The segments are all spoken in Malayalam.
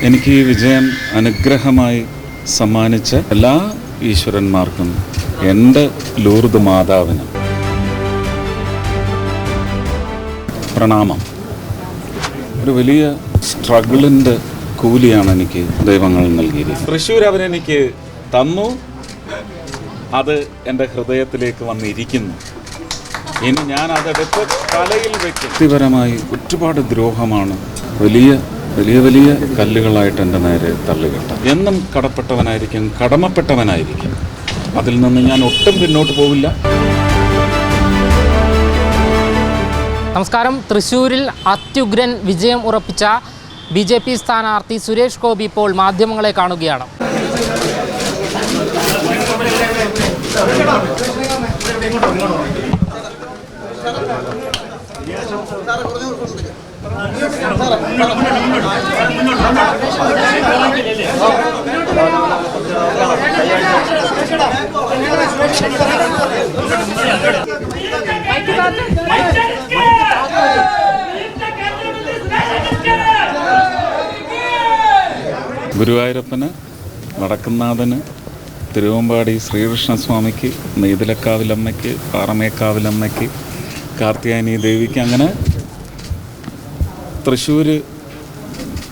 എനിക്ക് ഈ വിജയം അനുഗ്രഹമായി സമ്മാനിച്ച എല്ലാ ഈശ്വരന്മാർക്കും എന്റെ ലൂർദ് മാതാവിന്. പ്രണാമം. ഒരു വലിയ സ്ട്രഗിളിന്റെ കൂലിയാണ് എനിക്ക് ദൈവങ്ങൾ നൽകിയിരിക്കുന്നത്. തൃശ്ശൂർ അവരെനിക്ക് തന്നു. അത് എന്റെ ഹൃദയത്തിലേക്ക് വന്നിരിക്കുന്നു. ഇനി ഞാൻ അതെടുത്ത് തലയിൽ വെക്കും. വ്യക്തിപരമായി ഒരുപാട് ദ്രോഹമാണ് വലിയ വലിയ വലിയ കല്ലുകളായിട്ട് എന്റെ നേരെ തള്ളുകെട്ട എന്നും കടപ്പെട്ടവനായിരിക്കും കടമപ്പെട്ടവനായിരിക്കും. അതിൽ നിന്ന് ഞാൻ ഒട്ടും പിന്നോട്ട് പോവില്ല. നമസ്കാരം. തൃശ്ശൂരിൽ അത്യുഗ്രൻ വിജയം ഉറപ്പിച്ച ബി ജെ പി സ്ഥാനാർത്ഥി സുരേഷ് ഗോപി ഇപ്പോൾ മാധ്യമങ്ങളെ കാണുകയാണ്. ഗുരുവായൂരപ്പന് വടക്കുന്നാഥന് തിരുവമ്പാടി ശ്രീകൃഷ്ണസ്വാമിക്ക് നെയ്തിലക്കാവിലമ്മയ്ക്ക് പാറമേക്കാവിലമ്മയ്ക്ക് കാർത്തിയാനി ദേവിക്ക് അങ്ങനെ തൃശ്ശൂർ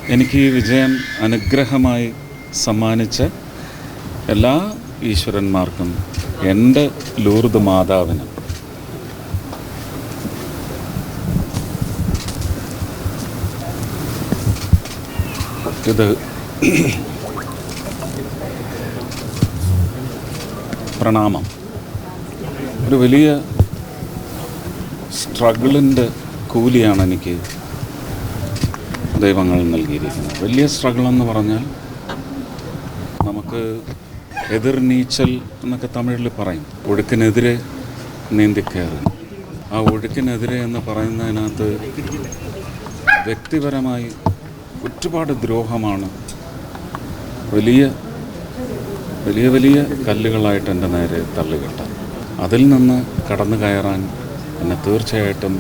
എനിക്ക് ഈ വിജയം അനുഗ്രഹമായി സമ്മാനിച്ച എല്ലാ ഈശ്വരന്മാർക്കും എന്റെ ലൂർദ് മാതാവിന്. ഇത് പ്രണാമം. ഒരു വലിയ സ്ട്രഗിളിന്റെ കൂലിയാണ് എനിക്ക് ദൈവങ്ങൾ നൽകിയിരിക്കുന്നത്. വലിയ സ്ട്രഗിൾ എന്ന് പറഞ്ഞാൽ നമുക്ക് എതിർ നീച്ചൽ എന്നൊക്കെ തമിഴിൽ പറയും. ഒഴുക്കിനെതിരെ നീന്തിക്കയറി ആ ഒഴുക്കിനെതിരെ എന്ന് പറയുന്നതിനകത്ത് വ്യക്തിപരമായി ഒരുപാട് ദ്രോഹമാണ്. വലിയ വലിയ വലിയ കല്ലുകളായിട്ട് എന്റെ നേരെ തള്ളുകെട്ട അതിൽ നിന്ന് കടന്നു കയറാൻ എന്നെ തീർച്ചയായിട്ടും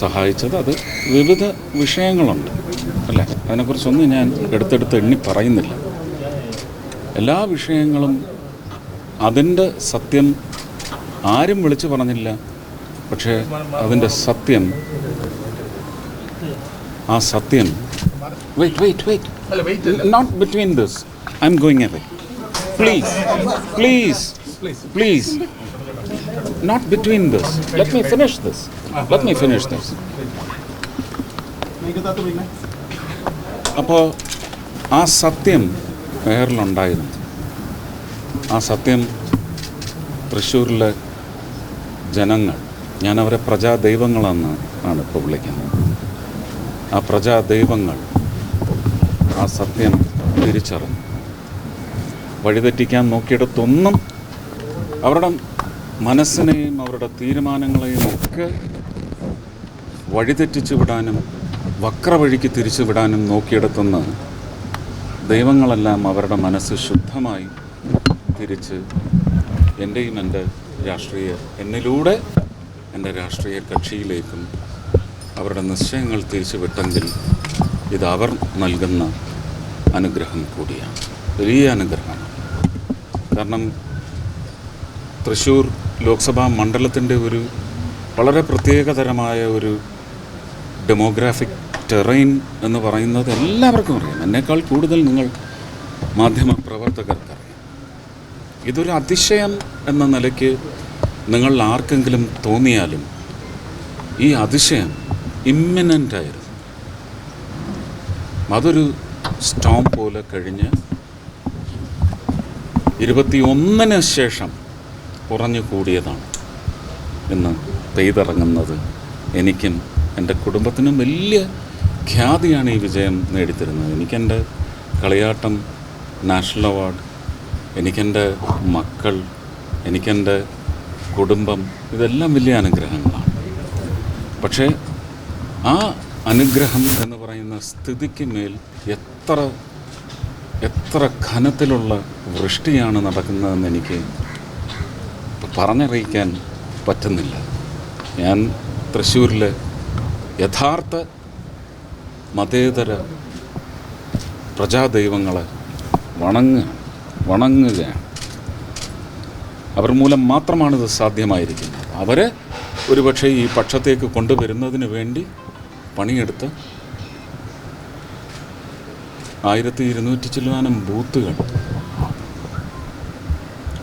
സഹായിച്ചത്. അത് വിവിധ വിഷയങ്ങളുണ്ട്. അല്ലേ? അതിനെക്കുറിച്ചൊന്നും ഞാൻ എടുത്തെടുത്ത് എണ്ണി പറയുന്നില്ല. എല്ലാ വിഷയങ്ങളും അതിന്റെ സത്യം ആരും വിളിച്ചു പറഞ്ഞില്ല. പക്ഷേ അതിന്റെ സത്യം ആ സത്യം wait wait wait not between this I am going away please please please not between this let me finish this let me finish this അപ്പോൾ ആ സത്യം പേരിലുണ്ടായിരുന്നു ആ സത്യം തൃശ്ശൂരിലെ ജനങ്ങൾ ഞാൻ അവരെ പ്രജാദൈവങ്ങളെന്ന് ആണ് ഇപ്പോൾ വിളിക്കുന്നത്. ആ പ്രജാദൈവങ്ങൾ ആ സത്യം തിരിച്ചറിഞ്ഞു. വഴിതെറ്റിക്കാൻ നോക്കിയിടത്തൊന്നും അവരുടെ മനസ്സിനെയും അവരുടെ തീരുമാനങ്ങളെയും ഒക്കെ വഴിതെറ്റിച്ചു വിടാനും വക്രവഴിക്ക് തിരിച്ചു വിടാനും നോക്കിയിടത്തുനിന്ന് ദൈവങ്ങളെല്ലാം അവരുടെ മനസ്സ് ശുദ്ധമായി തിരിച്ച് എന്റെയും എന്റെ രാഷ്ട്രീയ എന്നിലൂടെ എന്റെ രാഷ്ട്രീയ കക്ഷിയിലേക്കും അവരുടെ നിശ്ചയങ്ങൾ തിരിച്ചു വിട്ടെങ്കിൽ ഇത് അവർ നൽകുന്ന അനുഗ്രഹം കൂടിയാണ്. വലിയ അനുഗ്രഹമാണ്. കാരണം തൃശ്ശൂർ ലോക്സഭാ മണ്ഡലത്തിന്റെ ഒരു വളരെ പ്രത്യേകതരമായ ഒരു ഡെമോഗ്രാഫിക് ടെറൈൻ എന്ന് പറയുന്നത് എല്ലാവർക്കും അറിയാം. എന്നേക്കാൾ കൂടുതൽ നിങ്ങൾ മാധ്യമ പ്രവർത്തകർക്കറിയാം ഇതൊരു അതിശയം എന്ന നിലയ്ക്ക് നിങ്ങൾ ആർക്കെങ്കിലും തോന്നിയാലും ഈ അതിശയം ഇമ്മിനന്റ് ആയിരുന്നു. അതൊരു സ്റ്റോം പോലെ കഴിഞ്ഞ് ഇരുപത്തിയൊന്നിന് ശേഷം കുറഞ്ഞു കൂടിയതാണ് ഇന്ന് പെയ്തിറങ്ങുന്നത് എനിക്കും എന്റെ കുടുംബത്തിനും വലിയ ഖ്യാതിയാണ് ഈ വിജയം നേടിത്തരുന്നത്. എനിക്കെന്റെ കളിയാട്ടം നാഷണൽ അവാർഡ് എനിക്കെന്റെ മക്കൾ എനിക്കെന്റെ കുടുംബം ഇതെല്ലാം വലിയ അനുഗ്രഹങ്ങളാണ്. പക്ഷേ ആ അനുഗ്രഹം എന്ന് പറയുന്ന സ്ഥിതിക്ക് മേൽ എത്ര എത്ര ഘനത്തിലുള്ള വൃഷ്ടിയാണ് നടക്കുന്നതെന്ന് എനിക്ക് പറഞ്ഞറിയിക്കാൻ പറ്റുന്നില്ല. ഞാൻ തൃശ്ശൂരിലെ യഥാർത്ഥ മതേതര പ്രജാദൈവങ്ങളെ വണങ്ങുക വണങ്ങുകയാണ് അവർ മൂലം മാത്രമാണിത് സാധ്യമായിരിക്കുന്നത്. അവരെ ഒരുപക്ഷെ ഈ പക്ഷത്തേക്ക് കൊണ്ടുവരുന്നതിന് വേണ്ടി പണിയെടുത്ത് ആയിരത്തി ഇരുന്നൂറ്റി ചില്ലുവാനം ബൂത്തുകൾ.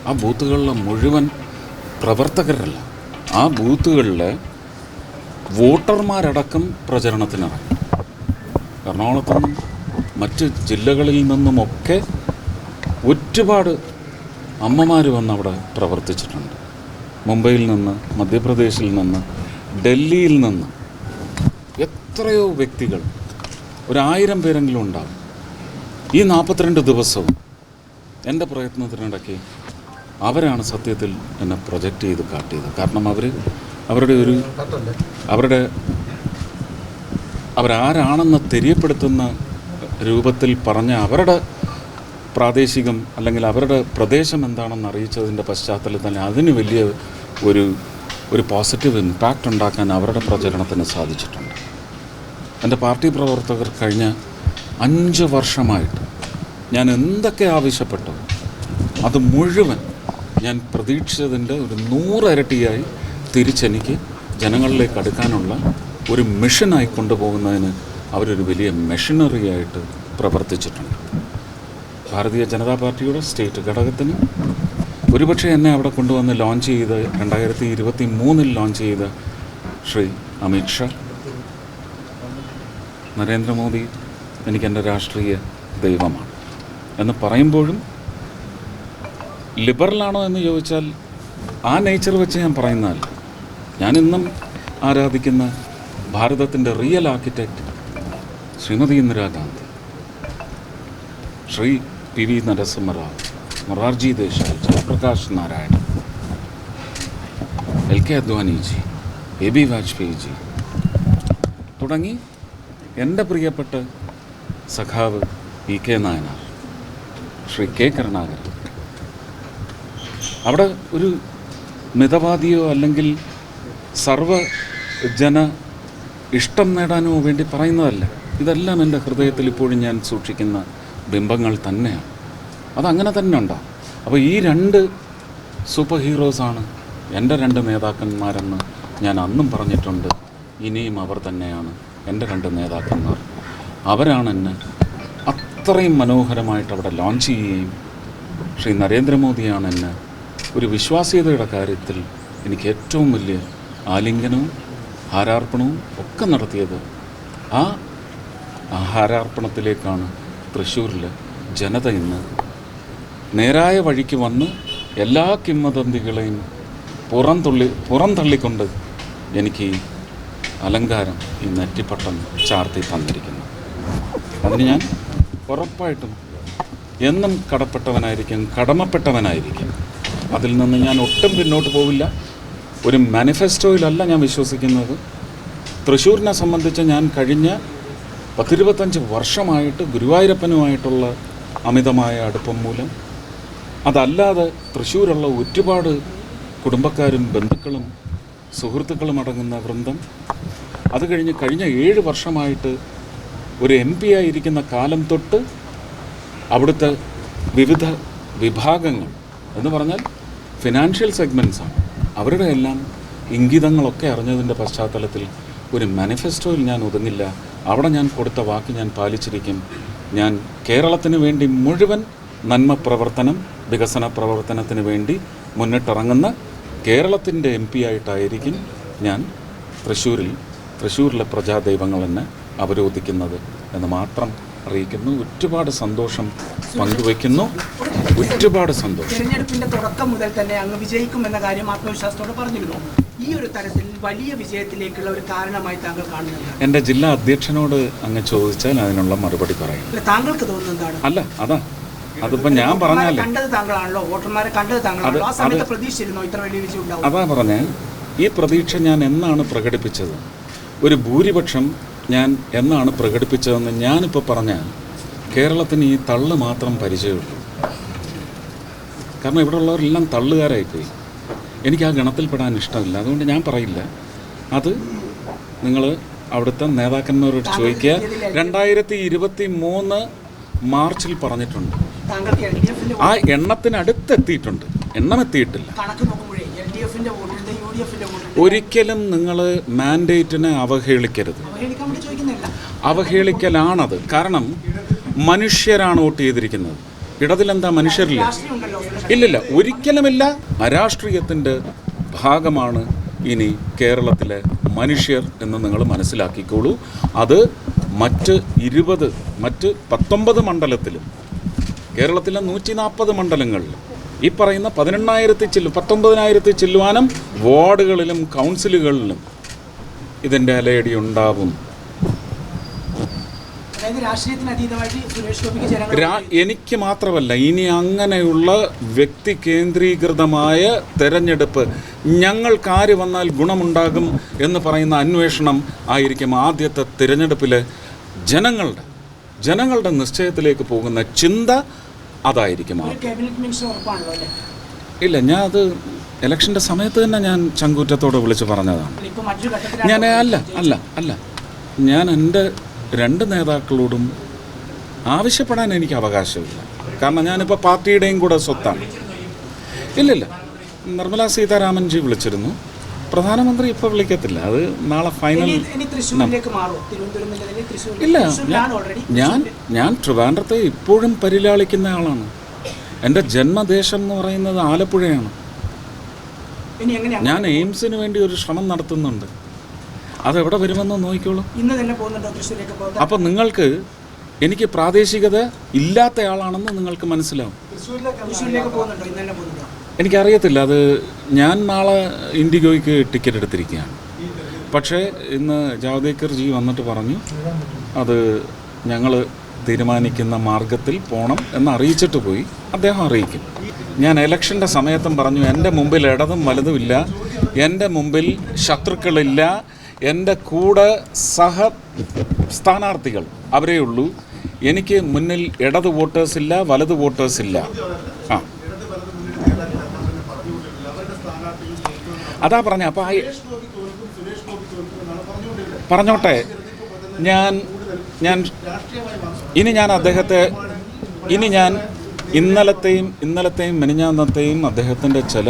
ആ ബൂത്തുകളിലെ മുഴുവൻ പ്രവർത്തകരല്ല. ആ ബൂത്തുകളിൽ വോട്ടർമാരടക്കം പ്രചരണത്തിനിറങ്ങി. എറണാകുളത്തു നിന്നും മറ്റ് ജില്ലകളിൽ നിന്നുമൊക്കെ ഒരുപാട് അമ്മമാർ വന്ന് അവിടെ പ്രവർത്തിച്ചിട്ടുണ്ട്. മുംബൈയിൽ നിന്ന് മധ്യപ്രദേശിൽ നിന്ന് ഡൽഹിയിൽ നിന്ന് എത്രയോ വ്യക്തികൾ ഒരായിരം പേരെങ്കിലും ഉണ്ടാകും ഈ നാൽപ്പത്തിരണ്ട് ദിവസവും എന്റെ പ്രയത്നത്തിനിടയ്ക്ക് അവരാണ് സത്യത്തിൽ എന്നെ പ്രൊജക്റ്റ് ചെയ്ത് കാട്ടിയത്. കാരണം അവർ അവരുടെ ഒരു അവരുടെ അവരാരാണെന്ന് തെര്യപ്പെടുത്തുന്ന രൂപത്തിൽ പറഞ്ഞ അവരുടെ പ്രാദേശികം അല്ലെങ്കിൽ അവരുടെ പ്രദേശം എന്താണെന്ന് അറിയിച്ചതിന്റെ പശ്ചാത്തലത്തിൽ തന്നെ അതിന് വലിയ ഒരു ഒരു പോസിറ്റീവ് ഇമ്പാക്റ്റ് ഉണ്ടാക്കാൻ അവരുടെ പ്രചരണത്തിന് സാധിച്ചിട്ടുണ്ട്. എന്റെ പാർട്ടി പ്രവർത്തകർ കഴിഞ്ഞ അഞ്ച് വർഷമായിട്ട് ഞാൻ എന്തൊക്കെ ആവശ്യപ്പെട്ടു അത് മുഴുവൻ ഞാൻ പ്രതീക്ഷിച്ചതിന്റെ ഒരു നൂറരട്ടിയായി തിരിച്ചെനിക്ക് ജനങ്ങളിലേക്ക് അടുക്കാനുള്ള ഒരു മിഷനായി കൊണ്ടുപോകുന്നതിന് അവരൊരു വലിയ മെഷീനറിയായിട്ട് പ്രവർത്തിച്ചിട്ടുണ്ട്. ഭാരതീയ ജനതാ പാർട്ടിയുടെ സ്റ്റേറ്റ് ഘടകത്തിന് ഒരുപക്ഷെ എന്നെ അവിടെ കൊണ്ടുവന്ന് ലോഞ്ച് ചെയ്ത് രണ്ടായിരത്തി ഇരുപത്തി മൂന്നിൽ ലോഞ്ച് ചെയ്ത ശ്രീ അമിത് ഷാ നരേന്ദ്രമോദി എനിക്കെന്റെ രാഷ്ട്രീയ ദൈവമാണ്. എന്ന് പറയുമ്പോഴും ലിബറലാണോ എന്ന് ചോദിച്ചാൽ ആ നേച്ചർ വെച്ച് ഞാൻ പറയുന്നതല്ല. ഞാനിന്നും ആരാധിക്കുന്ന ഭാരതത്തിന്റെ real architect Shrimati Indira Gandhi. Shri P V Narasimha Rao Morarji Desai Jayaprakash Narayanan L K Advani ji A B Vajpayee ji തുടങ്ങി എന്റെ പ്രിയപ്പെട്ട സഖാവ് E K Nayanar Shri K Karunakaran. അവിടെ ഒരു മിതവാദിയോ അല്ലെങ്കിൽ സർവ ജന ഇഷ്ടം നേടാനോ വേണ്ടി പറയുന്നതല്ല. ഇതെല്ലാം എന്റെ ഹൃദയത്തിൽ ഇപ്പോഴും ഞാൻ സൂക്ഷിക്കുന്ന ബിംബങ്ങൾ തന്നെയാണ്. അതങ്ങനെ തന്നെ ഉണ്ടാവും അപ്പോൾ ഈ രണ്ട് സൂപ്പർ ഹീറോസാണ് എന്റെ രണ്ട് നേതാക്കന്മാരെന്ന് ഞാൻ അന്നും പറഞ്ഞിട്ടുണ്ട്. ഇനിയും അവർ തന്നെയാണ് എന്റെ രണ്ട് നേതാക്കന്മാർ. അവരാണ് എന്നെ അത്രയും മനോഹരമായിട്ട് അവിടെ ലോഞ്ച് ചെയ്യുകയും ശ്രീ നരേന്ദ്രമോദിയാണ് എന്നെ ഒരു വിശ്വാസ്യതയുടെ കാര്യത്തിൽ എനിക്ക് ഏറ്റവും വലിയ ആലിംഗനവും ഹാരാർപ്പണവും ഒക്കെ നടത്തിയത് ആ ഹാരാർപ്പണത്തിലേക്കാണ് തൃശ്ശൂരിൽ ജനത ഇന്ന് നേരായ വഴിക്ക് വന്ന് എല്ലാ കിംവദന്തികളെയും പുറംതള്ളി പുറംതള്ളിക്കൊണ്ട് എനിക്ക് അലങ്കാരം ഈ നെറ്റിപ്പട്ടം ചാർത്തി തന്നിരിക്കുന്നു. അതിന് ഞാൻ ഉറപ്പായിട്ടും എന്നും കടപ്പെട്ടവനായിരിക്കും കടമപ്പെട്ടവനായിരിക്കും. അതിൽ നിന്ന് ഞാൻ ഒട്ടും പിന്നോട്ട് പോവില്ല. ഒരു മാനിഫെസ്റ്റോയിലല്ല ഞാൻ വിശ്വസിക്കുന്നത്. തൃശ്ശൂരിനെ സംബന്ധിച്ച് ഞാൻ കഴിഞ്ഞ പത്തിരുപത്തഞ്ച് വർഷമായിട്ട് ഗുരുവായൂരപ്പനുമായിട്ടുള്ള അമിതമായ അടുപ്പം മൂലം. അതല്ലാതെ തൃശ്ശൂരുള്ള ഒരുപാട് കുടുംബക്കാരും ബന്ധുക്കളും സുഹൃത്തുക്കളും അടങ്ങുന്ന വൃന്ദം. അത് കഴിഞ്ഞ് കഴിഞ്ഞ ഏഴ് വർഷമായിട്ട് ഒരു എം പി ആയിരിക്കുന്ന കാലം തൊട്ട് അവിടുത്തെ വിവിധ വിഭാഗങ്ങൾ എന്ന് പറഞ്ഞാൽ ഫിനാൻഷ്യൽ സെഗ്മെന്റ്സാണ് അവരുടെ എല്ലാം ഇംഗിതങ്ങളൊക്കെ അറിഞ്ഞതിന്റെ പശ്ചാത്തലത്തിൽ ഒരു മാനിഫെസ്റ്റോയിൽ ഞാൻ ഒതുങ്ങില്ല. അവിടെ ഞാൻ കൊടുത്ത വാക്ക് ഞാൻ പാലിച്ചിരിക്കും. ഞാൻ കേരളത്തിന് വേണ്ടി മുഴുവൻ നന്മ പ്രവർത്തനം വികസന പ്രവർത്തനത്തിന് വേണ്ടി മുന്നിട്ടിറങ്ങുന്ന കേരളത്തിന്റെ എം പി ആയിട്ടായിരിക്കും ഞാൻ തൃശ്ശൂരിൽ തൃശ്ശൂരിലെ പ്രജാദൈവങ്ങൾ എന്നെ അവരോധിക്കുന്നത് എന്ന് മാത്രം അറിയിക്കുന്നു. ഒരുപാട് സന്തോഷം പങ്കുവെക്കുന്നു ഒരുപാട് സന്തോഷം. തിരഞ്ഞെടുപ്പിന്റെ തുടക്കം മുതൽ തന്നെ അങ്ങ് വിജയിക്കുമെന്ന കാര്യം ആത്മവിശ്വാസത്തോടെ പറഞ്ഞിരുന്നു. ഈ ഒരു തരത്തിൽ വലിയ വിജയത്തിലേക്കുള്ള ഒരു കാരണമായി താങ്കൾ കാണുന്നു എന്റെ ജില്ലാ അധ്യക്ഷനോട് അങ്ങ് ചോദിച്ചാൽ അതിനുള്ള മറുപടി പറയും. താങ്കൾക്ക് തോന്നുന്നത് എന്താണ്? അല്ല അതാ. അതിപ്പോ ഞാൻ പറഞ്ഞാലേ. കണ്ടത് താങ്കളാണല്ലോ. വോട്ടർമാരെ കണ്ടത് താങ്കളാണല്ലോ. ആ അത് സമയത്ത് പ്രതീക്ഷിച്ചിരുന്നോ? ഇത്ര വലിയ വിജയം ഉണ്ടാവും. അതാ പറഞ്ഞ. ഈ പ്രതീക്ഷ ഞാൻ എന്നാണ് പ്രകടിപ്പിച്ചത്? ഒരു ഭൂരിപക്ഷം ഞാൻ എന്നാണ് പ്രകടിപ്പിച്ചതെന്ന് ഞാനിപ്പോൾ പറഞ്ഞാൽ കേരളത്തിന് ഈ തള്ള് മാത്രം പരിചയമുള്ളൂ. കാരണം ഇവിടെ ഉള്ളവരെല്ലാം തള്ളുകാരായിപ്പോയി. എനിക്ക് ആ ഗണത്തിൽപ്പെടാൻ ഇഷ്ടമില്ല. അതുകൊണ്ട് ഞാൻ പറയില്ല. അത് നിങ്ങൾ അവിടുത്തെ നേതാക്കന്മാരോട് ചോദിക്കുക. രണ്ടായിരത്തി ഇരുപത്തി മൂന്ന് മാർച്ചിൽ പറഞ്ഞിട്ടുണ്ട്. ആ എണ്ണത്തിനടുത്തെത്തിയിട്ടുണ്ട് എണ്ണം എത്തിയിട്ടില്ല ഒരിക്കലും നിങ്ങൾ മാൻഡേറ്റിനെ അവഹേളിക്കരുത്. അവഹേളിക്കലാണത്. കാരണം മനുഷ്യരാണ് വോട്ട് ചെയ്തിരിക്കുന്നത്. ഇടതിലെന്താ മനുഷ്യരില്ല? ഇല്ലില്ല ഒരിക്കലുമില്ല. അരാഷ്ട്രീയത്തിന്റെ ഭാഗമാണ് ഇനി കേരളത്തിലെ മനുഷ്യർ എന്ന് നിങ്ങൾ മനസ്സിലാക്കിക്കോളൂ. അത് മറ്റ് ഇരുപത് മറ്റ് പത്തൊമ്പത് മണ്ഡലത്തിലും കേരളത്തിലെ നൂറ്റി നാൽപ്പത് മണ്ഡലങ്ങളിലും ഈ പറയുന്ന പതിനെണ്ണായിരത്തി ചെല്ലു പത്തൊമ്പതിനായിരത്തി ചെല്ലുവാനും വാർഡുകളിലും കൗൺസിലുകളിലും ഇതിന്റെ അലയടി ഉണ്ടാവും. എനിക്ക് മാത്രമല്ല ഇനി അങ്ങനെയുള്ള വ്യക്തി കേന്ദ്രീകൃതമായ തെരഞ്ഞെടുപ്പ് ഞങ്ങൾക്ക് ആര് വന്നാൽ ഗുണമുണ്ടാകും എന്ന് പറയുന്ന അന്വേഷണം ആയിരിക്കും ആദ്യത്തെ തിരഞ്ഞെടുപ്പിലെ ജനങ്ങളുടെ ജനങ്ങളുടെ നിശ്ചയത്തിലേക്ക് പോകുന്ന ചിന്ത അതായിരിക്കും ഇല്ല ഞാൻ അത് ഇലക്ഷന്റെ സമയത്ത് തന്നെ ഞാൻ ചങ്കൂറ്റത്തോട് വിളിച്ച് പറഞ്ഞതാണ്. ഞാൻ അല്ല അല്ല അല്ല. ഞാൻ എന്റെ രണ്ട് നേതാക്കളോടും ആവശ്യപ്പെടാൻ എനിക്ക് അവകാശമില്ല. കാരണം ഞാനിപ്പോൾ പാർട്ടിയുടെയും കൂടെ സ്വത്താണ്. ഇല്ലില്ല. നിർമ്മലാ സീതാരാമൻജി വിളിച്ചിരുന്നു. പ്രധാനമന്ത്രി ഇപ്പോൾ വിളിക്കത്തില്ല. അത് നാളെ ഫൈനൽ ഇല്ല ഞാൻ ഞാൻ ട്രിവാൻഡ്രത്തെ ഇപ്പോഴും പരിലാളിക്കുന്ന ആളാണ്. എന്റെ ജന്മദേശം എന്ന് പറയുന്നത് ആലപ്പുഴയാണ്. ഞാൻ എയിംസിന് വേണ്ടി ഒരു ശ്രമം നടത്തുന്നുണ്ട്. അതെവിടെ വരുമെന്ന് നോക്കിക്കോളൂ. അപ്പം നിങ്ങൾക്ക് എനിക്ക് പ്രാദേശികത ഇല്ലാത്ത ആളാണെന്ന് നിങ്ങൾക്ക് മനസ്സിലാവും. എനിക്കറിയത്തില്ല. അത് ഞാൻ നാളെ ഇൻഡിഗോയ്ക്ക് ടിക്കറ്റ് എടുത്തിരിക്കുകയാണ്. പക്ഷേ ഇന്ന് ജാവദേക്കർ ജി വന്നിട്ട് പറഞ്ഞു അത് ഞങ്ങൾ തീരുമാനിക്കുന്ന മാർഗത്തിൽ പോകണം എന്ന് അറിയിച്ചിട്ട് പോയി. അദ്ദേഹം അറിയിക്കും. ഞാൻ ഇലക്ഷന്റെ സമയത്തും പറഞ്ഞു എന്റെ മുമ്പിൽ ഇടതും ഇല്ല. എന്റെ മുമ്പിൽ ശത്രുക്കളില്ല. എന്റെ കൂടെ സഹ സ്ഥാനാർത്ഥികൾ അവരേ ഉള്ളൂ എനിക്ക് മുന്നിൽ ഇടത് വോട്ടേഴ്സ് ഇല്ല വലത് വോട്ടേഴ്സ് ഇല്ല ആ അതാ പറഞ്ഞ അപ്പോൾ ആ പറഞ്ഞോട്ടെ. ഞാൻ ഞാൻ ഇനി ഞാൻ അദ്ദേഹത്തെ ഇനി ഞാൻ ഇന്നലത്തെയും ഇന്നലത്തെയും മെനിഞ്ഞാന്നത്തെയും അദ്ദേഹത്തിന്റെ ചില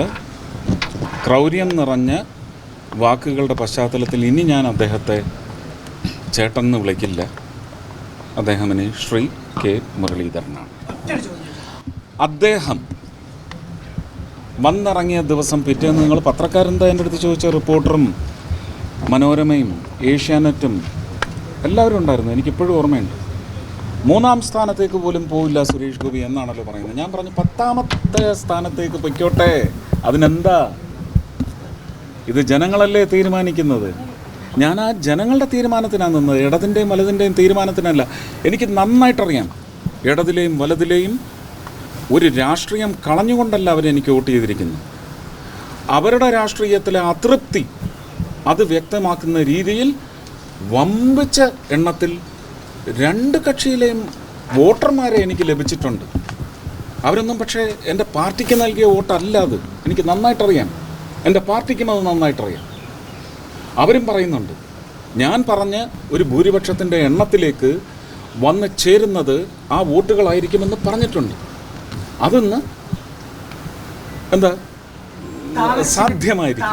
ക്രൗര്യം നിറഞ്ഞ വാക്കുകളുടെ പശ്ചാത്തലത്തിൽ ഇനി ഞാൻ അദ്ദേഹത്തെ ചേട്ടെന്ന് വിളിക്കില്ല. അദ്ദേഹം ഇനി ശ്രീ കെ മുരളീധരനാണ്. അദ്ദേഹം വന്നിറങ്ങിയ ദിവസം പിറ്റേന്ന് നിങ്ങൾ പത്രക്കാരെന്താ എന്റെ അടുത്ത് ചോദിച്ച റിപ്പോർട്ടറും മനോരമയും ഏഷ്യാനെറ്റും എല്ലാവരും ഉണ്ടായിരുന്നു. എനിക്കിപ്പോഴും ഓർമ്മയുണ്ട്. മൂന്നാം സ്ഥാനത്തേക്ക് പോലും പോവില്ല സുരേഷ് ഗോപി എന്നാണല്ലോ പറയുന്നത്. ഞാൻ പറഞ്ഞു പത്താമത്തെ സ്ഥാനത്തേക്ക് പൊയ്ക്കോട്ടെ. അതിനെന്താ? ഇത് ജനങ്ങളല്ലേ തീരുമാനിക്കുന്നത്? ഞാൻ ആ ജനങ്ങളുടെ തീരുമാനത്തിനാണ് നിന്നത്. ഇടതിന്റെയും വലതിന്റെയും തീരുമാനത്തിനല്ല. എനിക്ക് നന്നായിട്ടറിയാം. ഇടതിലെയും വലതിലെയും ഒരു രാഷ്ട്രീയം കളഞ്ഞുകൊണ്ടല്ല അവരെനിക്ക് വോട്ട് ചെയ്തിരിക്കുന്നത്. അവരുടെ രാഷ്ട്രീയത്തിലെ അതൃപ്തി അത് വ്യക്തമാക്കുന്ന രീതിയിൽ വമ്പിച്ച എണ്ണത്തിൽ രണ്ട് കക്ഷിയിലെയും വോട്ടർമാരെ എനിക്ക് ലഭിച്ചിട്ടുണ്ട്. അവരൊന്നും പക്ഷേ എന്റെ പാർട്ടിക്ക് നൽകിയ വോട്ടല്ല അത്. എനിക്ക് നന്നായിട്ടറിയാം. എന്റെ പാർട്ടിക്കും അത് നന്നായിട്ടറിയാം. അവരും പറയുന്നുണ്ട് ഞാൻ പറഞ്ഞ ഒരു ഭൂരിപക്ഷത്തിന്റെ എണ്ണത്തിലേക്ക് വന്ന് ചേരുന്നത് ആ വോട്ടുകളായിരിക്കുമെന്ന് പറഞ്ഞിട്ടുണ്ട്. അതൊന്ന് എന്താ സാധ്യമായി സാധ്യമായിരിക്കും.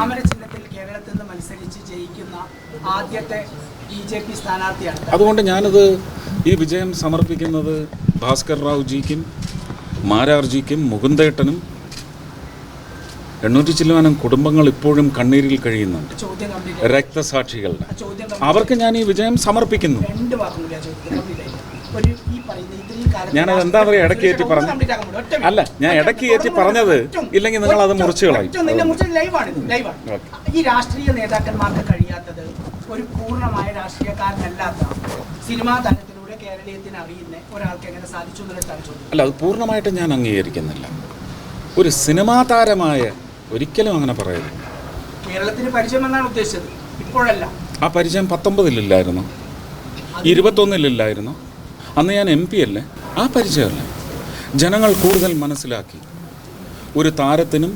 അതുകൊണ്ട് ഞാനത് ഈ വിജയം സമർപ്പിക്കുന്നത് ഭാസ്കർ റാവു ജിക്കും മാരാർജിക്കും മുകുന്ദേട്ടനും എണ്ണൂറ്റി ചില്ലുവാനും കുടുംബങ്ങൾ ഇപ്പോഴും കണ്ണീരിൽ കഴിയുന്നുണ്ട്. രക്തസാക്ഷികളുടെ. അവർക്ക് ഞാൻ ഈ വിജയം സമർപ്പിക്കുന്നു. ഒരു ഈ പറയുന്ന ഇത്രയും കാലത്ത് ഞാനത് എന്താ പറയുക ഇടയ്ക്ക് കയറ്റി പറഞ്ഞു അല്ല ഞാൻ ഇടയ്ക്ക് കയറ്റി പറഞ്ഞത് ഇല്ലെങ്കിൽ നിങ്ങൾ അത് മുറിച്ച് കളയും ലൈവാണ്. ലൈവാണ് ഈ രാഷ്ട്രീയ നേതാക്കന്മാർക്ക് കഴിയാത്തത് ഒരു പൂർണമായ രാഷ്ട്രീയക്കാരനല്ലാത്ത സിനിമാ തലത്തിലൂടെ കേരളീയത്തിന് അറിയുന്ന ഒരാൾക്ക് എങ്ങനെ സാധിച്ചു അല്ല അത് പൂർണമായിട്ടും ഞാൻ അംഗീകരിക്കുന്നില്ല. ഒരു സിനിമാ താരമായ ഒരിക്കലും അങ്ങനെ പറയരുത്. കേരളത്തിന് പരിചയം എന്നാണ് ഉദ്ദേശിച്ചത്. ഇപ്പോഴല്ല. ആ പരിചയം പത്തൊമ്പതിലില്ലായിരുന്നു ഇരുപത്തൊന്നിലില്ലായിരുന്നു അന്ന് ഞാൻ എം പി അല്ലേ? ആ പരിചയമല്ല. ജനങ്ങൾ കൂടുതൽ മനസ്സിലാക്കി. ഒരു താരത്തിനും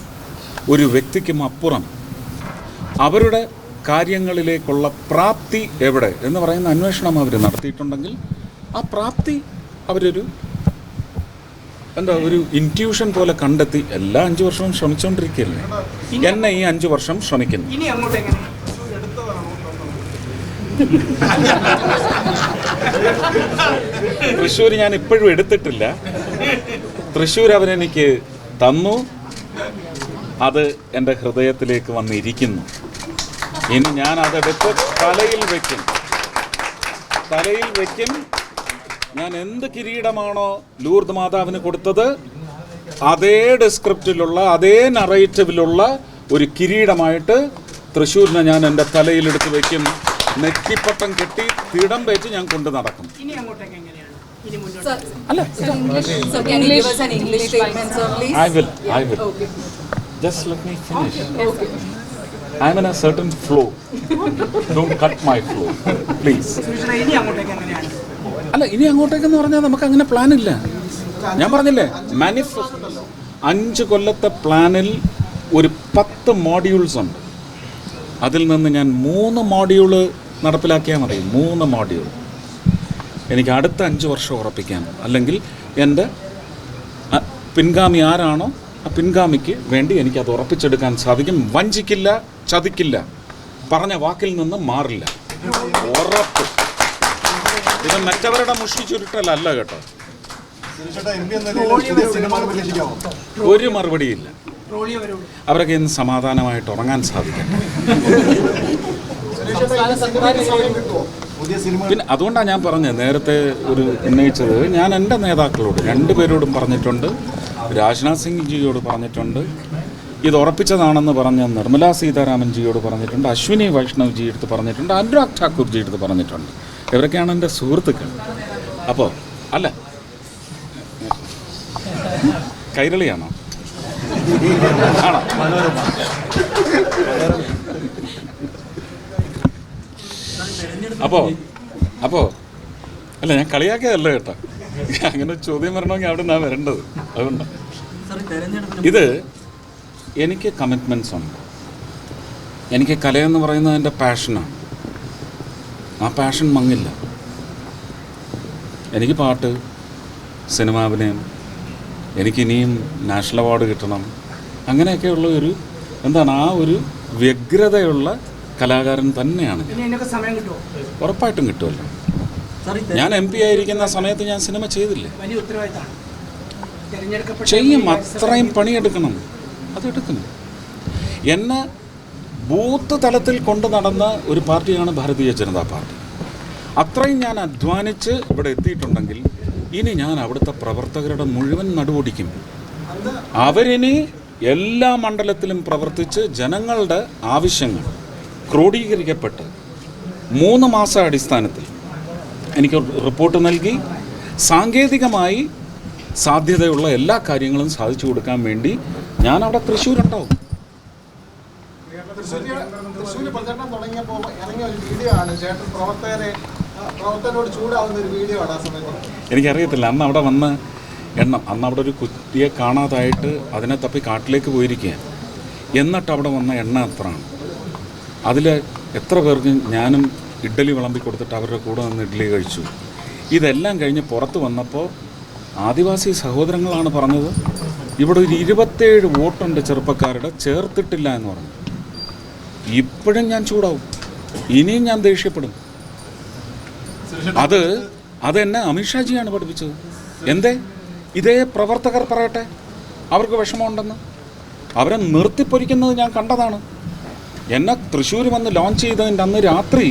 ഒരു വ്യക്തിക്കും അപ്പുറം അവരുടെ കാര്യങ്ങളിലേക്കുള്ള പ്രാപ്തി എവിടെ എന്ന് പറയുന്ന അന്വേഷണം അവർ നടത്തിയിട്ടുണ്ടെങ്കിൽ ആ പ്രാപ്തി അവരൊരു എന്താ ഒരു ഇന്റ്യൂഷൻ പോലെ കണ്ടെത്തി എല്ലാ അഞ്ചു വർഷവും ശ്രമിച്ചുകൊണ്ടിരിക്കുകയല്ലേ എന്നെ ഈ അഞ്ചു വർഷം ശ്രമിക്കുന്നു. ഇനി അങ്ങോട്ട് എങ്ങനെ? തൃശ്ശൂർ ഞാൻ ഇപ്പോഴും എടുത്തിട്ടില്ല. തൃശ്ശൂർ അവനെനിക്ക് തന്നു. അത് എന്റെ ഹൃദയത്തിലേക്ക് വന്നിരിക്കുന്നു. ഇനി ഞാൻ അതെടുത്ത് തലയിൽ വെക്കും. തലയിൽ വെക്കും. ഞാൻ എന്ത് കിരീടമാണോ ലൂർദ് മാതാവിന് കൊടുത്തത് അതേ ഡിസ്ക്രിപ്റ്റിലുള്ള അതേ നറേറ്റീവിലുള്ള ഒരു കിരീടമായിട്ട് തൃശ്ശൂരിനെ ഞാൻ എന്റെ തലയിലെടുത്ത് വെക്കും. നെറ്റിപ്പട്ടം കെട്ടി തിടം വെച്ച് ഞാൻ കൊണ്ടു നടക്കും. ഇനി അങ്ങോട്ടേക്ക് എങ്ങനെയാണ്? ഇനി മുന്നോട്ട് അല്ല finish. I'm in a certain flow. Don't cut my flow, please. ഇനി അങ്ങോട്ടേക്ക് എന്ന് അല്ല ഇനി അങ്ങോട്ടേക്കെന്ന് പറഞ്ഞാൽ നമുക്ക് അങ്ങനെ പ്ലാൻ ഇല്ല ഞാൻ പറഞ്ഞില്ലേ മാനിഫെസ്റ്റോ അഞ്ച് കൊല്ലത്തെ പ്ലാനിൽ ഒരു പത്ത് മോഡ്യൂൾസ് ഉണ്ട്. അതിൽ നിന്ന് ഞാൻ മൂന്ന് മോഡ്യൂൾ നടപ്പിലാക്കിയാൽ മതി. മൂന്ന് മോഡ്യൂൾ എനിക്ക് അടുത്ത അഞ്ച് വർഷം ഉറപ്പിക്കാം അല്ലെങ്കിൽ എന്റെ പിൻഗാമി ആരാണോ ആ പിൻഗാമിക്ക് വേണ്ടി എനിക്ക് അത് ഉറപ്പിച്ചെടുക്കാൻ സാധിക്കും. വഞ്ചിക്കില്ല ചതിക്കില്ല. പറഞ്ഞ വാക്കിൽ നിന്ന് മാറില്ല. ഉറപ്പ്. ഇത് മറ്റവരുടെ മുഷ്ടി ചുരുട്ടലല്ല കേട്ടോ? ഒരു മറുപടിയില്ല. അവരൊക്കെ ഇന്ന് സമാധാനമായിട്ട് ഉറങ്ങാൻ സാധിക്കും പുതിയ സിനിമ പിന്നെ അതുകൊണ്ടാണ് ഞാൻ പറഞ്ഞത്. നേരത്തെ ഒരു ഉന്നയിച്ചത്. ഞാൻ എന്റെ നേതാക്കളോട് രണ്ടുപേരോടും പറഞ്ഞിട്ടുണ്ട്. രാജ്നാഥ് സിംഗ് ജിയോട് പറഞ്ഞിട്ടുണ്ട്. ഇത് ഉറപ്പിച്ചതാണെന്ന് പറഞ്ഞ നിർമ്മലാ സീതാരാമൻ ജിയോട് പറഞ്ഞിട്ടുണ്ട്. അശ്വിനി വൈഷ്ണവ് ജി എടുത്ത് പറഞ്ഞിട്ടുണ്ട്. അനുരാഗ് ഠാക്കൂർ ജി എടുത്ത് പറഞ്ഞിട്ടുണ്ട്. ഇവരൊക്കെയാണ് എന്റെ സുഹൃത്തുക്കൾ. അപ്പോൾ അല്ല? കൈരളിയാണോ? ആണോ? അപ്പോ അപ്പോ അല്ല ഞാൻ കളിയാക്കിയതല്ല കേട്ടോ. അങ്ങനെ ചോദ്യം വരണമെങ്കിൽ അവിടെ നിന്നാണ് വരേണ്ടത് അതുകൊണ്ടാണ് ഇത് എനിക്ക് കമ്മിറ്റ്മെന്റ്സ് ഉണ്ട്. എനിക്ക് കലയെന്ന് പറയുന്നത് എന്റെ പാഷനാണ് ആ പാഷൻ മങ്ങില്ല. എനിക്ക് പാട്ട് സിനിമാഭിനയം എനിക്കിനിയും നാഷണൽ അവാർഡ് കിട്ടണം. അങ്ങനെയൊക്കെയുള്ള ഒരു എന്താണ് ആ ഒരു വ്യഗ്രതയുള്ള കലാകാരൻ തന്നെയാണ് ഉറപ്പായിട്ടും കിട്ടുമല്ലോ. ഞാൻ എം പി ആയിരിക്കുന്ന സമയത്ത് ഞാൻ സിനിമ ചെയ്തില്ലേ? ചെയ്യും അത്രയും പണിയെടുക്കണം. അതെടുക്കണം എന്നെ ബൂത്ത് തലത്തിൽ കൊണ്ടു നടന്ന ഒരു പാർട്ടിയാണ് ഭാരതീയ ജനതാ പാർട്ടി. അത്രയും ഞാൻ അധ്വാനിച്ച് ഇവിടെ എത്തിയിട്ടുണ്ടെങ്കിൽ ഇനി ഞാൻ അവിടുത്തെ പ്രവർത്തകരുടെ മുഴുവൻ നടുവൊടിക്കും. അവരിനി എല്ലാ മണ്ഡലത്തിലും പ്രവർത്തിച്ച് ജനങ്ങളുടെ ആവശ്യങ്ങൾ ക്രോഡീകരിക്കപ്പെട്ട് മൂന്ന് മാസ അടിസ്ഥാനത്തിൽ എനിക്ക് റിപ്പോർട്ട് നൽകി. സാങ്കേതികമായി സാധ്യതയുള്ള എല്ലാ കാര്യങ്ങളും സാധിച്ചു കൊടുക്കാൻ വേണ്ടി ഞാൻ അവിടെ തൃശ്ശൂരുണ്ടാവും തൃശ്ശൂര് പ്രചരണം തുടങ്ങിയപ്പോൾ ഇറങ്ങിയ ഒരു വീഡിയോ ആണ്. ചേട്ടൻ പ്രവർത്തകരെ ആ, പ്രവർത്തകരോട് ചൂടാവുന്ന ഒരു വീഡിയോ ആണ് ആ സമയത്ത്. എനിക്കറിയത്തില്ല. അന്ന് അവിടെ വന്ന് എണ്ണം അന്ന് അവിടെ ഒരു കുട്ടിയെ കാണാതായിട്ട് അതിനെ തപ്പി കാട്ടിലേക്ക് പോയിരിക്കുക എന്നിട്ട് അവിടെ വന്ന എണ്ണ എത്രയാണ് അതിൽ എത്ര പേർക്ക് ഞാനും ഇഡ്ഡലി വിളമ്പി കൊടുത്തിട്ട് അവരുടെ കൂടെ നിന്ന് ഇഡ്ഡലി കഴിച്ചു. ഇതെല്ലാം കഴിഞ്ഞ് പുറത്ത് വന്നപ്പോൾ ആദിവാസി സഹോദരങ്ങളാണ് പറഞ്ഞത് ഇവിടെ ഒരു ഇരുപത്തേഴ് വോട്ടുണ്ട് ചെറുപ്പക്കാരുടെ ചേർത്തിട്ടില്ല എന്ന് പറഞ്ഞു. ഇപ്പോഴും ഞാൻ ചൂടാവും. ഇനിയും ഞാൻ ദേഷ്യപ്പെടും. അത് അതെന്നെ അമിത്ഷാജിയാണ് പഠിപ്പിച്ചത്. എന്തേ? ഇതേ പ്രവർത്തകർ പറയട്ടെ. അവർക്ക് വിഷമമുണ്ടെന്ന്. അവരെ നിർത്തിപ്പൊരിക്കുന്നത് ഞാൻ കണ്ടതാണ്. എന്നെ തൃശ്ശൂർ വന്ന് ലോഞ്ച് ചെയ്തതിന്റെ അന്ന് രാത്രി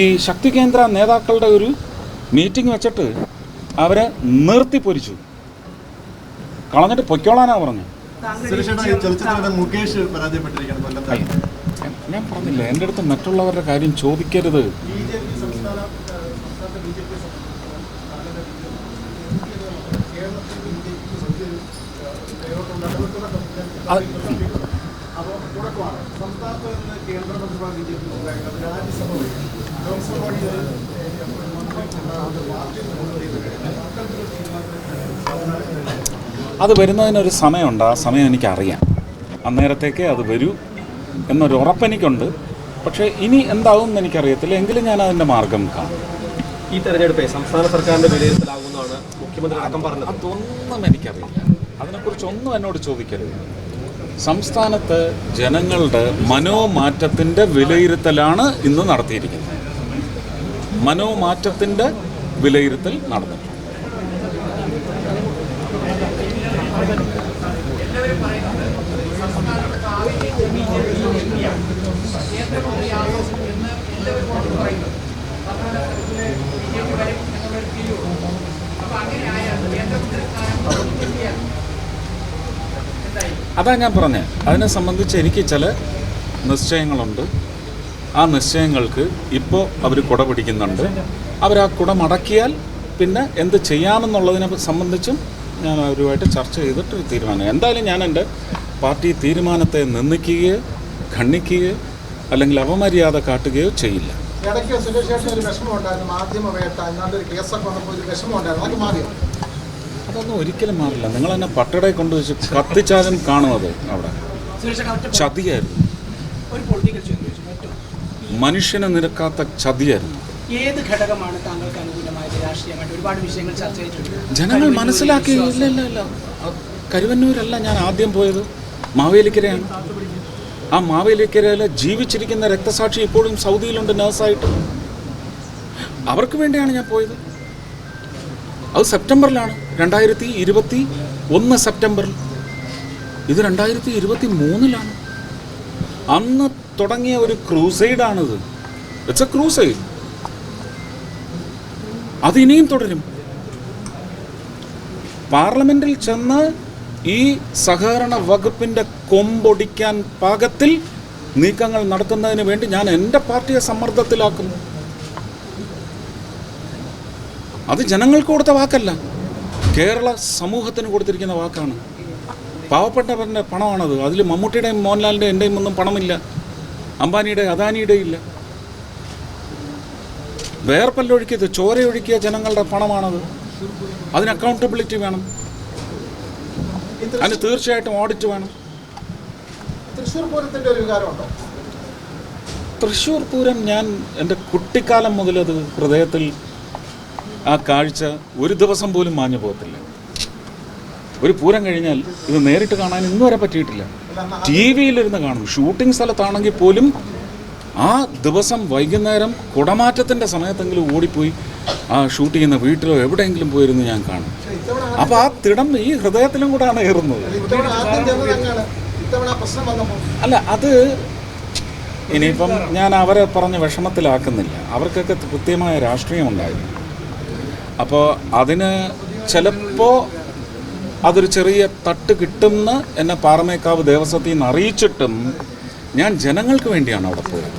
ഈ ശക്തി കേന്ദ്ര നേതാക്കളുടെ ഒരു മീറ്റിംഗ് വെച്ചിട്ട് അവരെ നിർത്തി നിർത്തിപ്പൊരിച്ചു കളഞ്ഞിട്ട് പൊയ്ക്കോളാനാ പറഞ്ഞു. ഞാൻ പറഞ്ഞില്ല എന്റെ അടുത്ത് മറ്റുള്ളവരുടെ കാര്യം ചോദിക്കരുത്. അത് അപ്പോൾ തുടക്കമാണ് സംസ്ഥാനത്ത് നിന്ന് കേന്ദ്രമന്ത്രിമാർ ബി ജെ പി ഉണ്ടായിരുന്നത് രാജ്യസഭ വഴി ലോക്സഭ വഴി അത് വരുന്നതിനൊരു സമയമുണ്ട്. ആ സമയം എനിക്കറിയാം. അന്നേരത്തേക്ക് അത് വരൂ എന്നൊരു ഉറപ്പെനിക്കുണ്ട്. പക്ഷേ ഇനി എന്താവും എന്ന് എനിക്കറിയത്തില്ല. എങ്കിലും ഞാൻ അതിന്റെ മാർഗം കാണും. ഈ തെരഞ്ഞെടുപ്പേ സംസ്ഥാന സർക്കാരിന്റെ വിലയിരുത്തലാകുന്നതാണ് മുഖ്യമന്ത്രി അടക്കം പറഞ്ഞത്. അതൊന്നും എനിക്കറിയില്ല. അതിനെക്കുറിച്ചൊന്നും എന്നോട് ചോദിക്കരുത്. സംസ്ഥാനത്ത് ജനങ്ങളുടെ മനോമാറ്റത്തിന്റെ വിലയിരുത്തലാണ് ഇന്ന് നടത്തിയിരിക്കുന്നത്. മനോമാറ്റത്തിന്റെ വിലയിരുത്തൽ നടന്നു അതാ ഞാൻ പറഞ്ഞത് അതിനെ സംബന്ധിച്ച് എനിക്ക് ചില നിശ്ചയങ്ങളുണ്ട്. ആ നിശ്ചയങ്ങൾക്ക് ഇപ്പോൾ അവർ കുട പിടിക്കുന്നുണ്ട്. അവർ ആ കുട മടക്കിയാൽ പിന്നെ എന്ത് ചെയ്യാമെന്നുള്ളതിനെ സംബന്ധിച്ചും ഞാൻ അവരുമായിട്ട് ചർച്ച ചെയ്തിട്ടൊരു തീരുമാനം. എന്തായാലും ഞാൻ എന്റെ പാർട്ടി തീരുമാനത്തെ നിന്ദിക്കുകയോ ഖണ്ഡിക്കുകയോ അല്ലെങ്കിൽ അപമര്യാദ കാട്ടുകയോ ചെയ്യില്ല. ഇടയ്ക്ക് സുരേഷ് ചേട്ടന് ഒരു വിഷമം ഉണ്ടായിരുന്നു മാധ്യമ വേട്ട എന്നാണ്ട് ഒരു കേസൊക്കെ വന്നപ്പോൾ ഒരു വിഷമം ഉണ്ടായിരുന്നു അത് മാറിയോ? അതൊന്നും ഒരിക്കലും മാറില്ല. നിങ്ങൾ എന്നെ പട്ടടയെ കൊണ്ടുവച്ച് കത്തിച്ചാലും കാണുന്നത് അവിടെ. ചതിയായിരുന്നു. മനുഷ്യനെ നിരക്കാത്ത ചതിയായിരുന്നു. ഏത് ഘടകമാണ് താങ്കൾക്ക് അനുകൂലമായത്? രാഷ്ട്രീയമായിട്ട് ഒരുപാട് വിഷയങ്ങൾ ചർച്ച ചെയ്തിട്ടുണ്ട്. ജനങ്ങൾ മനസ്സിലാക്കി. ഇല്ല ഇല്ല ഇല്ല. കരുവന്നൂരല്ല ഞാൻ ആദ്യം പോയത്. മാവേലിക്കരയാണ്. ആ മാവേലിക്കരയിലെ ജീവിച്ചിരിക്കുന്ന രക്തസാക്ഷി ഇപ്പോഴും സൗദിയിലുണ്ട് നേഴ്സായിട്ട്. അവർക്ക് വേണ്ടിയാണ് ഞാൻ പോയത്. അത് സെപ്റ്റംബറിലാണ്. രണ്ടായിരത്തി ഇരുപത്തി ഒന്ന് സെപ്റ്റംബറിൽ. ഇത് രണ്ടായിരത്തി ഇരുപത്തി മൂന്നിലാണ്. അന്ന് തുടങ്ങിയ ഒരു ക്രൂസൈഡാണിത്. ഇറ്റ്സ് എ ക്രൂസൈഡ് അത് ഇനിയും തുടരും. പാർലമെന്റിൽ ചെന്ന് ഈ സഹകരണ വകുപ്പിന്റെ കൊമ്പൊടിക്കാൻ പാകത്തിൽ നീക്കങ്ങൾ നടത്തുന്നതിന് വേണ്ടി ഞാൻ എന്റെ പാർട്ടിയെ സമ്മർദ്ദത്തിലാക്കും അത് ജനങ്ങൾക്ക് കൊടുത്ത വാക്കല്ല. കേരള സമൂഹത്തിന് കൊടുത്തിരിക്കുന്ന വാക്കാണ്. പാവപ്പെട്ടവരുടെ പണമാണത്. അതിൽ മമ്മൂട്ടിയുടെയും മോഹൻലാലിന്റെയും എന്റെയും ഒന്നും പണമില്ല. അംബാനിയുടെ അദാനിയുടെ ഇല്ല. വേർപ്പല്ലൊഴുക്കിയത് ചോരയൊഴുക്കിയ ജനങ്ങളുടെ പണമാണത്. അതിന് അക്കൗണ്ടബിലിറ്റി വേണം. അതിന് തീർച്ചയായിട്ടും ഓഡിറ്റ് വേണം. തൃശ്ശൂർ ഒരു വികാരമുണ്ടോ? തൃശ്ശൂർ പൂരം ഞാൻ എന്റെ കുട്ടിക്കാലം മുതലത് ഹൃദയത്തിൽ ആ കാഴ്ച ഒരു ദിവസം പോലും മാഞ്ഞു പോകത്തില്ല. ഒരു പൂരം കഴിഞ്ഞാൽ ഇത് നേരിട്ട് കാണാൻ ഇന്നു വരെ പറ്റിയിട്ടില്ല. ടി വിയിലിരുന്ന് കാണും. ഷൂട്ടിംഗ് സ്ഥലത്താണെങ്കിൽ പോലും ആ ദിവസം വൈകുന്നേരം കുടമാറ്റത്തിന്റെ സമയത്തെങ്കിലും ഓടിപ്പോയി ആ ഷൂട്ട് ചെയ്യുന്ന വീട്ടിലോ എവിടെയെങ്കിലും പോയിരുന്നു ഞാൻ കാണും. അപ്പോൾ ആ തിടം ഈ ഹൃദയത്തിലും കൂടാണ് ഏറുന്നത്. അല്ല അത് ഇനിയിപ്പം ഞാൻ അവരെ പറഞ്ഞ് വിഷമത്തിലാക്കുന്നില്ല. അവർക്കൊക്കെ കൃത്യമായ രാഷ്ട്രീയമുണ്ടായിരുന്നു. അപ്പോൾ അതിന് ചിലപ്പോൾ അതൊരു ചെറിയ തട്ട് കിട്ടുമെന്ന് എന്നെ പാറമേക്കാവ് ദേവസ്വത്തിൽ നിന്ന് അറിയിച്ചിട്ടും ഞാൻ ജനങ്ങൾക്ക് വേണ്ടിയാണ് അവിടെ പോയത്.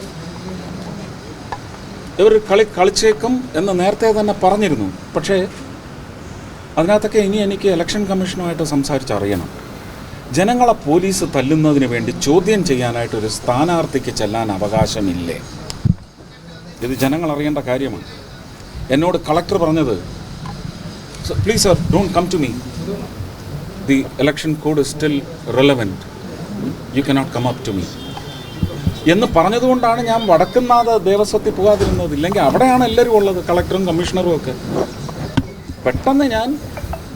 ഇവർ കളി കളിച്ചേക്കും എന്ന് നേരത്തെ തന്നെ പറഞ്ഞിരുന്നു. പക്ഷേ അതിനകത്തൊക്കെ ഇനി എനിക്ക് ഇലക്ഷൻ കമ്മീഷനുമായിട്ട് സംസാരിച്ചറിയണം. ജനങ്ങളെ പോലീസ് തല്ലുന്നതിന് വേണ്ടി ചോദ്യം ചെയ്യാനായിട്ട് ഒരു സ്ഥാനാർത്ഥിക്ക് ചെല്ലാൻ അവകാശമില്ലേ? ഇത് ജനങ്ങൾ അറിയേണ്ട കാര്യമാണ്. എന്നോട് കളക്ടർ പറഞ്ഞത് please sir don't come to me the election code still relevant you cannot come up to me എന്ന് പറഞ്ഞതുകൊണ്ടാണ് ഞാൻ വടക്കുന്നാഥ ദേവസ്വത്തിൽ പോകാതിരുന്നത്. ഇല്ലെങ്കിൽ അവിടെയാണ് എല്ലാവരും ഉള്ളത് കളക്ടറും കമ്മീഷണറും ഒക്കെ. പെട്ടെന്ന് ഞാൻ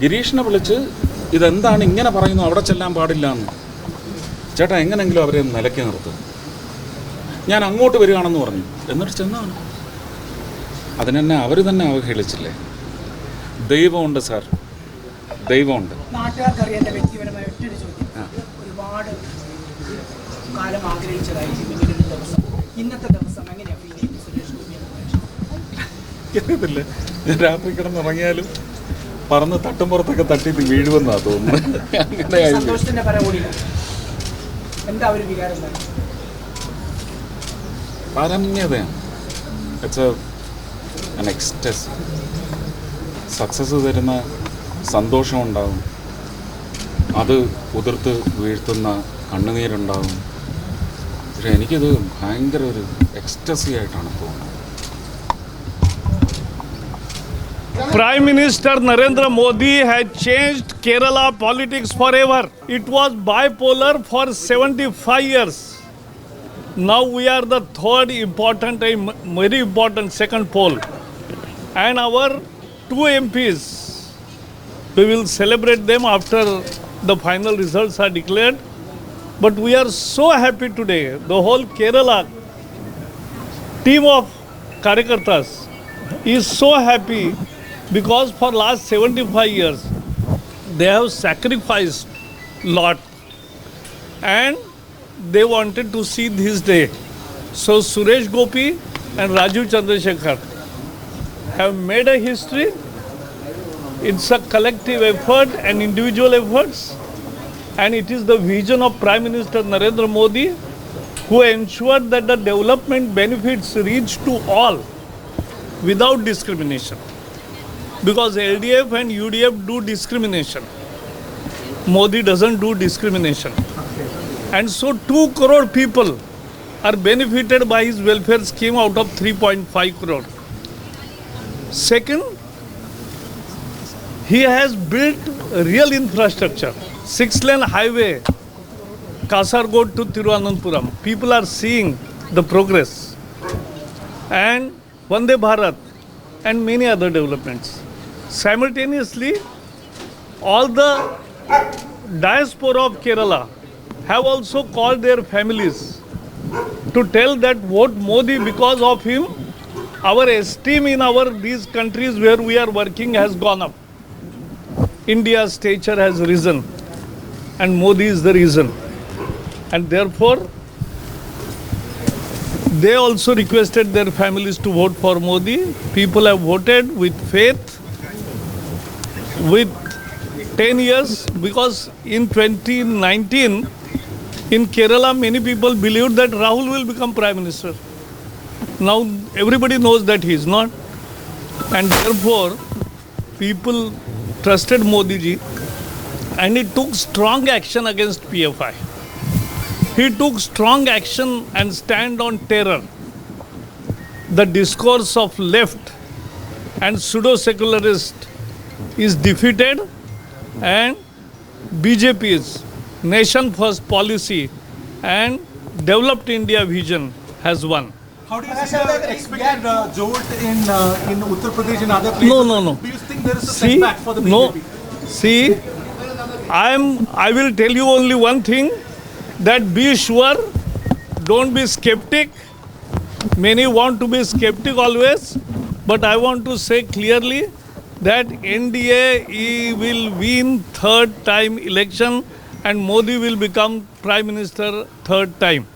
ഗിരീഷിനെ വിളിച്ച് ഇതെന്താണ് ഇങ്ങനെ പറയുന്നു? അവിടെ ചെല്ലാൻ പാടില്ല എന്ന്. ചേട്ടാ എങ്ങനെങ്കിലും അവരെ നിലയ്ക്ക് നിർത്തും. ഞാൻ അങ്ങോട്ട് വരികയാണെന്ന് പറഞ്ഞു. എന്നിട്ട് ചെന്നാണ്. അതിനെന്നെ അവർ തന്നെ അവഹേളിച്ചില്ലേ? ദൈവമുണ്ട് സാർ. ദൈവമുണ്ട്. ഒരുപാട് കാലം ആഗ്രഹിച്ചതായി ഇന്നത്തെ ദിവസം ഞാൻ രാത്രി കിടന്നുറങ്ങിയാലും പറന്ന് തട്ടി വീഴുമെന്നാ തോന്നുന്നത്. അങ്ങനെ എന്താ ഒരു വികാരം? എന്താണ്? പാരമ്യതയാണ്. ഇറ്റ്സ് എ എക്സ്റ്റസ് സക്സസ് തരുന്ന സന്തോഷമുണ്ടാകും അത് ഉതിർത്ത് വീഴ്ത്തുന്ന കണ്ണുനീരുണ്ടാകും പക്ഷെ എനിക്കിത് ഭയങ്കര ഒരു എക്സ്റ്റസി ആയിട്ടാണ് തോന്നുന്നത് Prime Minister Narendra Modi had changed Kerala politics forever. It was bipolar for 75 years. Now we are the third important, very important second pole. And our two MPs. We will celebrate them after the final results are declared. But we are so happy today. The whole Kerala team of Karyakartas is so happy because for last 75 years they have sacrificed lot and they wanted to see this day. So Suresh Gopi and Rajiv Chandrasekhar have made a history. It's a collective effort and individual efforts, and it is the vision of Prime Minister Narendra Modi who ensured that the development benefits reach to all without discrimination. Because LDF and UDF do discrimination. Modi doesn't do discrimination. And so 2 crore people are benefited by his welfare scheme out of 3.5 crore. Second, he has built real infrastructure. Six lane highway, Kasargod to Tiruvananthapuram. People are seeing the progress. And Vande Bharat and many other developments. Simultaneously, all the diaspora of Kerala have also called their families to tell that vote Modi because of him our esteem in our these countries where we are working has gone up. India's stature has risen and modi is the reason. And therefore they also requested their families to vote for modi. People have voted with faith with 10 years because in 2019 in Kerala, many people believed that Rahul will become prime minister. Now everybody knows that he is not, and therefore people trusted Modi ji, and he took strong action against PFI. He took strong action and stand on terror. The discourse of left and pseudo secularist is defeated, and BJP's nation first policy and developed India vision has won. How do you see the expected uh, jolt in uh, in Uttar Pradesh and other places? No, no, no. Do you think there is a See, setback for the BJP? no, see, I am. I will tell you only one thing: that be sure, don't be skeptic. Many want to be skeptic always, but I want to say clearly that NDA he will win third time election and Modi will become prime minister third time.